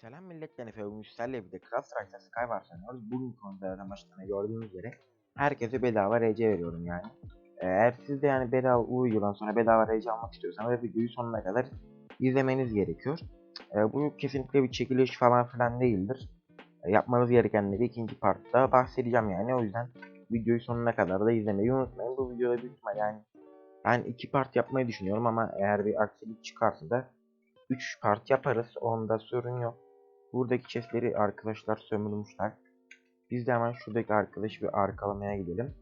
Selam millet ben Efe bugün sizlerle birlikte Craft Strike'da Skywars oynuyoruz. Bugün konulardan başlarına gördüğünüz üzere herkese bedava RC veriyorum yani. Eğer siz de yani bedava videodan sonra bedava RC almak istiyorsanız videoyu sonuna kadar izlemeniz gerekiyor. Ee, bu kesinlikle bir çekiliş falan filan değildir. Ee, yapmanız gerekenleri ikinci partta bahsedeceğim yani o yüzden videoyu sonuna kadar da izlemeyi unutmayın. Bu videoda büyük ihtimal yani ben iki part yapmayı düşünüyorum ama eğer bir aksilik çıkarsa da 3 part yaparız. Onda sorun yok. Buradaki chestleri arkadaşlar sömürmüşler. Biz de hemen şuradaki arkadaşı bir arkalamaya gidelim.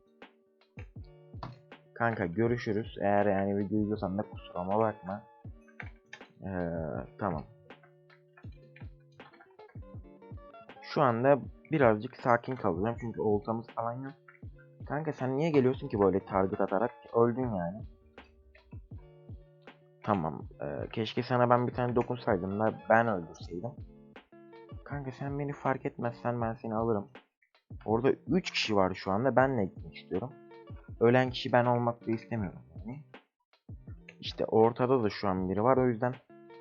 Kanka görüşürüz. Eğer yani video izliyorsan da kusuruma bakma. Ee, tamam. Şu anda birazcık sakin kalacağım çünkü oltamız falan yok. Kanka sen niye geliyorsun ki böyle target atarak? Öldün yani. Tamam. Ee, keşke sana ben bir tane dokunsaydım da ben öldürseydim. Kanka sen beni fark etmezsen ben seni alırım. Orada 3 kişi var şu anda. Benle gitmek istiyorum. Ölen kişi ben olmak da istemiyorum yani. İşte ortada da şu an biri var. O yüzden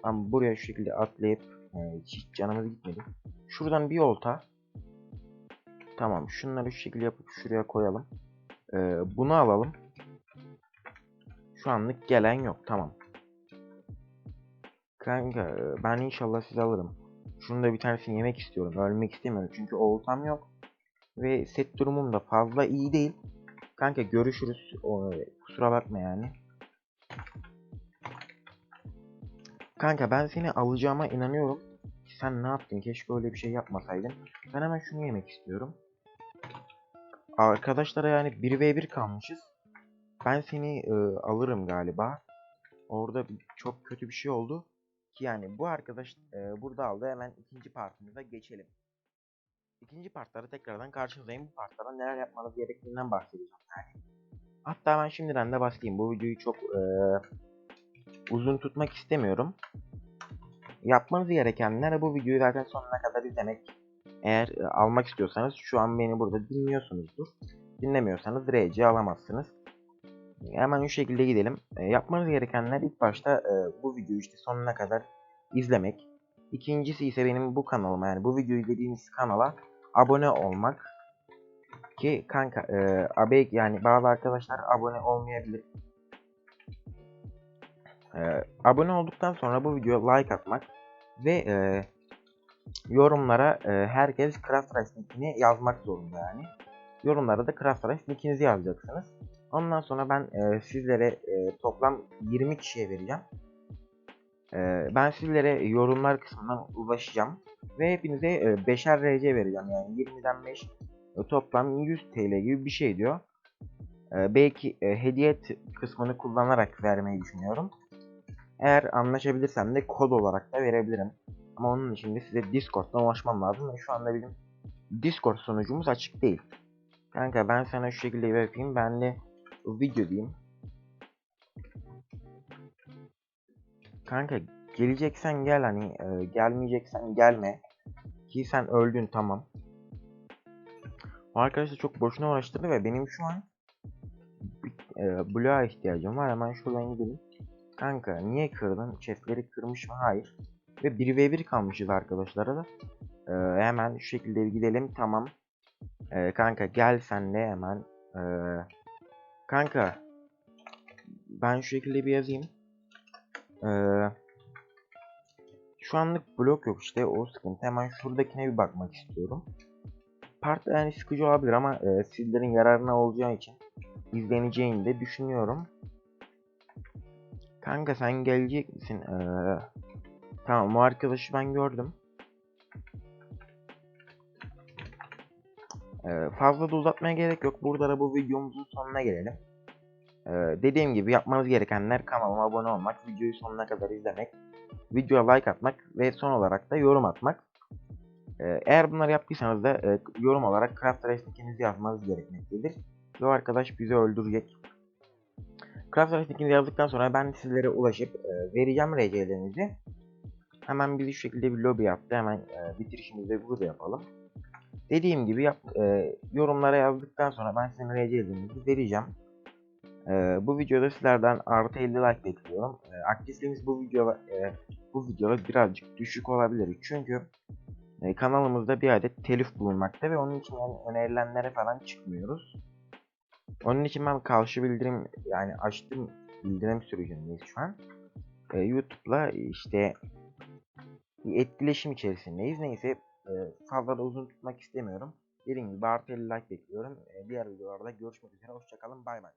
ben buraya şu şekilde atlayıp e, hiç canımız gitmedi. Şuradan bir olta. Tamam. Şunları şu şekilde yapıp şuraya koyalım. Ee, bunu alalım. Şu anlık gelen yok. Tamam. Kanka e, ben inşallah sizi alırım. Şunu da bir tanesini yemek istiyorum. Ölmek istemiyorum. Çünkü oltam yok. Ve set durumum da fazla iyi değil. Kanka görüşürüz. Kusura bakma yani. Kanka ben seni alacağıma inanıyorum. Sen ne yaptın? Keşke öyle bir şey yapmasaydın. Ben hemen şunu yemek istiyorum. Arkadaşlara yani 1v1 kalmışız. Ben seni e, alırım galiba. Orada çok kötü bir şey oldu. Ki yani bu arkadaş e, burada aldı. Hemen ikinci partımıza geçelim. İkinci partlarda tekrardan karşınızdayım. Bu partlarda neler yapmanız gerektiğinden bahsedeceğim yani. Hatta ben şimdiden de bahsedeyim. Bu videoyu çok e, uzun tutmak istemiyorum. Yapmanız gerekenler bu videoyu zaten sonuna kadar izlemek. Eğer e, almak istiyorsanız şu an beni burada dinliyorsunuzdur. Dinlemiyorsanız RC alamazsınız. Hemen şu şekilde gidelim. E, yapmanız gerekenler ilk başta e, bu videoyu işte sonuna kadar izlemek. İkincisi ise benim bu kanalıma yani bu videoyu izlediğiniz kanala abone olmak. Ki kanka e, abi yani bazı arkadaşlar abone olmayabilir. E, abone olduktan sonra bu videoya like atmak ve e, yorumlara e, herkes Craft nickini yazmak zorunda yani. Yorumlara da Craft nickinizi yazacaksınız. Ondan sonra ben e, sizlere e, toplam 20 kişiye vereceğim. E, ben sizlere yorumlar kısmından ulaşacağım. Ve hepinize e, 5'er RC vereceğim. Yani 20'den 5 e, toplam 100 TL gibi bir şey diyor. E, belki e, hediye kısmını kullanarak vermeyi düşünüyorum. Eğer anlaşabilirsem de kod olarak da verebilirim. Ama onun için de size Discord'dan ulaşmam lazım. Ve şu anda bizim Discord sunucumuz açık değil. Kanka ben sana şu şekilde yapayım. Ben de video diyeyim. Kanka geleceksen gel hani e, gelmeyeceksen gelme. Ki sen öldün tamam. Bu arkadaş da çok boşuna uğraştırdı ve benim şu an e, bloğa ihtiyacım var. Hemen şuradan gidelim. Kanka niye kırdın? Chestleri kırmış mı? Hayır. Ve 1v1 kalmışız arkadaşlara da. E, hemen şu şekilde gidelim. Tamam. E, kanka gel sen de hemen. E, kanka ben şu şekilde bir yazayım. Ee, şu anlık blok yok işte o sıkıntı. Hemen şuradakine bir bakmak istiyorum. Part yani sıkıcı olabilir ama e, sizlerin yararına olacağı için izleneceğini de düşünüyorum. Kanka sen gelecek misin? Ee, tamam o arkadaşı ben gördüm. Ee, fazla da uzatmaya gerek yok. Burada da bu videomuzun sonuna gelelim. Ee, dediğim gibi yapmanız gerekenler kanalıma abone olmak, videoyu sonuna kadar izlemek, videoya like atmak ve son olarak da yorum atmak. Ee, eğer bunları yaptıysanız da e, yorum olarak Craft Race nickinizi yazmanız gerekmektedir. Ve arkadaş bizi öldürecek. Craft Race nickinizi yazdıktan sonra ben sizlere ulaşıp e, vereceğim RC'lerinizi. Hemen biz şu şekilde bir lobby yaptı. Hemen e, bitirişimizi burada yapalım. Dediğim gibi yap, e, yorumlara yazdıktan sonra ben sizin RC'lerinizi vereceğim. Ee, bu videoda sizlerden artı 50 like bekliyorum. Ee, aktifliğimiz bu video e, bu videoda birazcık düşük olabilir çünkü e, kanalımızda bir adet telif bulunmakta ve onun için yani önerilenlere falan çıkmıyoruz. Onun için ben karşı bildirim yani açtım bildirim sürecindeyiz şu an. Ee, YouTube'la işte bir etkileşim içerisindeyiz. Neyse e, fazla da uzun tutmak istemiyorum. Dediğim gibi artı 50 like bekliyorum. E, diğer videolarda görüşmek üzere. Hoşçakalın. Bay bay.